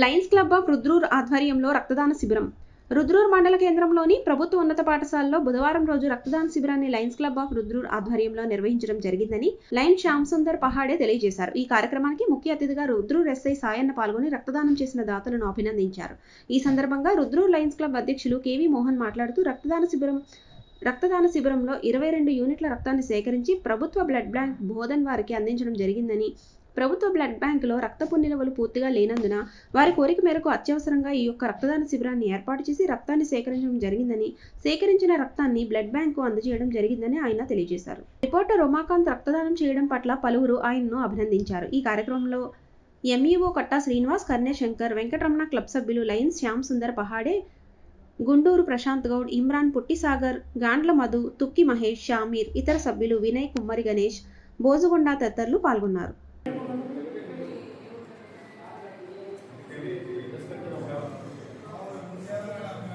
Lions club of Rudrur ఆధ్వర్యంలో రక్తదాన శిబిరం. రుద్రూర్ మండల కేంద్రంలోని ప్రభుత్వ ఉన్నత పాఠశాలలో బుధవారం రోజు రక్తదాన శిబిరాన్ని లయన్స్ క్లబ్ ఆఫ్ రుద్రూర్ ఆధ్వర్యంలో నిర్వహించడం జరిగిందని లయన్ శ్యామ్ సుందర్ పహాడే తెలియజేశారు. ఈ కార్యక్రమానికి ముఖ్య అతిథిగా రుద్రూర్ ఎస్ఐ సాయన్న పాల్గొని రక్తదానం చేసిన దాతలను అభినందించారు. ఈ సందర్భంగా రుద్రూర్ లయన్స్ క్లబ్ అధ్యక్షులు కేవి మోహన్ మాట్లాడుతూ రక్తదాన శిబిరం రక్తదాన శిబిరంలో ఇరవై రెండు యూనిట్ల రక్తాన్ని సేకరించి ప్రభుత్వ బ్లడ్ బ్యాంక్ బోధన్ వారికి అందించడం జరిగిందని ప్రభుత్వ బ్లడ్ బ్యాంకులో రక్తపు నిల్వలు పూర్తిగా లేనందున వారి కోరిక మేరకు అత్యవసరంగా ఈ యొక్క రక్తదాన శిబిరాన్ని ఏర్పాటు చేసి రక్తాన్ని సేకరించడం జరిగిందని సేకరించిన రక్తాన్ని బ్లడ్ బ్యాంకు అందజేయడం జరిగిందని ఆయన తెలియజేశారు. రిపోర్టర్ రోమాకాంత్ రక్తదానం చేయడం పట్ల పలువురు ఆయన్ను అభినందించారు. ఈ కార్యక్రమంలో ఎంఈఓ కట్టా శ్రీనివాస్ కర్ణే శంకర్ వెంకటరమణ క్లబ్ సభ్యులు లయన్స్ శ్యామ్ సుందర్ పహాడే గుండూరు ప్రశాంత్ గౌడ్ ఇమ్రాన్ పుట్టిసాగర్ గాండ్ల మధు తుక్కి మహేష్ షామీర్ ఇతర సభ్యులు వినయ్ కుమ్మరి గణేష్ బోజుగొండ తదితరులు పాల్గొన్నారు.